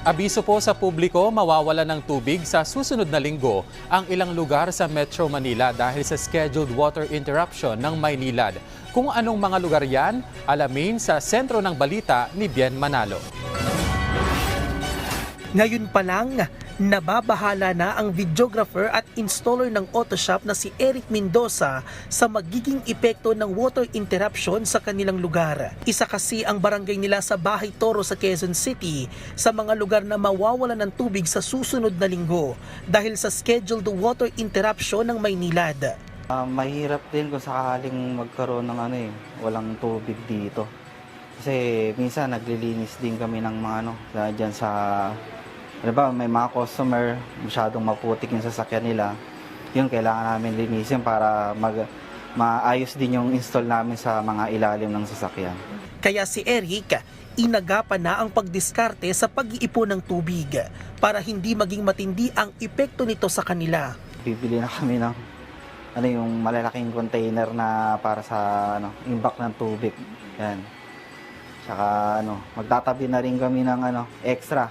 Abiso po sa publiko, mawawala ng tubig sa susunod na linggo ang ilang lugar sa Metro Manila dahil sa scheduled water interruption ng Maynilad. Kung anong mga lugar yan, alamin sa sentro ng balita ni Bien Manalo. Ngayon pa lang, nababahala na ang videographer at installer ng Autoshop na si Eric Mendoza sa magiging epekto ng water interruption sa kanilang lugar. Isa kasi ang barangay nila sa Bahay Toro sa Quezon City sa mga lugar na mawawala ng tubig sa susunod na linggo dahil sa scheduled water interruption ng Maynilad. Ah, mahirap din kung sakaling magkaroon ng ano eh, walang tubig dito. Kasi minsan naglilinis din kami ng mga ano, dyan sa, ano ba, may mga customer, masyadong maputik yung sasakyan nila. Yun, kailangan namin linisin para mag, maayos din yung install namin sa mga ilalim ng sasakyan. Kaya si Eric, inagapan na ang pagdiskarte sa pag-iipon ng tubig para hindi maging matindi ang epekto nito sa kanila. Bibili na kami ng ano yung malalaking container na para sa ano, imbak ng tubig. Yan. Tsaka ano, magtatabi na rin kami ng ano, extra,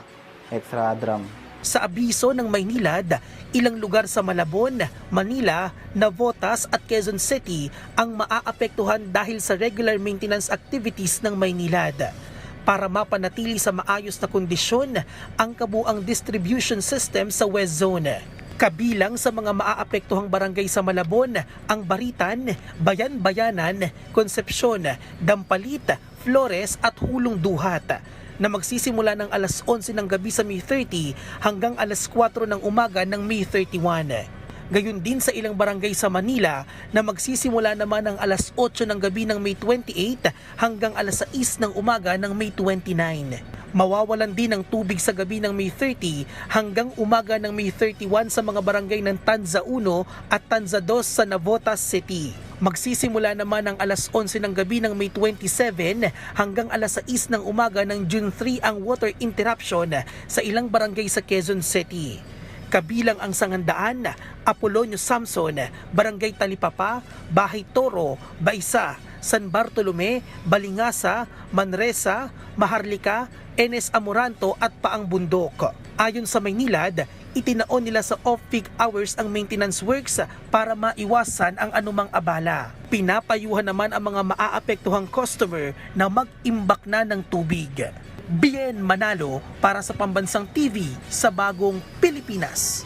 extra drum. Sa abiso ng Maynilad, ilang lugar sa Malabon, Manila, Navotas at Quezon City ang maaapektuhan dahil sa regular maintenance activities ng Maynilad. Para mapanatili sa maayos na kondisyon ang kabuang distribution system sa West Zone. Kabilang sa mga maaapektuhang barangay sa Malabon, ang Baritan, Bayan-Bayanan, Concepcion, Dampalit, Flores at Hulong Duhat na magsisimula ng alas 11 ng gabi sa May 30 hanggang alas 4 ng umaga ng May 31. Gayon din sa ilang barangay sa Manila na magsisimula naman ng alas 8 ng gabi ng May 28 hanggang alas 6 ng umaga ng May 29. Mawawalan din ng tubig sa gabi ng May 30 hanggang umaga ng May 31 sa mga barangay ng Tanza 1 at Tanza 2 sa Navotas City. Magsisimula naman ng alas 11 ng gabi ng May 27 hanggang alas 6 ng umaga ng June 3 ang water interruption sa ilang barangay sa Quezon City. Kabilang ang Sangandaan, Apolonio Samson, Barangay Talipapa, Bahay Toro, Baisa, San Bartolome, Balingasa, Manresa, Maharlika, Enes Amoranto at Paang Bundok. Ayon sa Maynilad, itinaon nila sa off-peak hours ang maintenance works para maiwasan ang anumang abala. Pinapayuhan naman ang mga maaapektuhang customer na mag-imbak na ng tubig. Bien Manalo para sa Pambansang TV sa Bagong Pilipinas.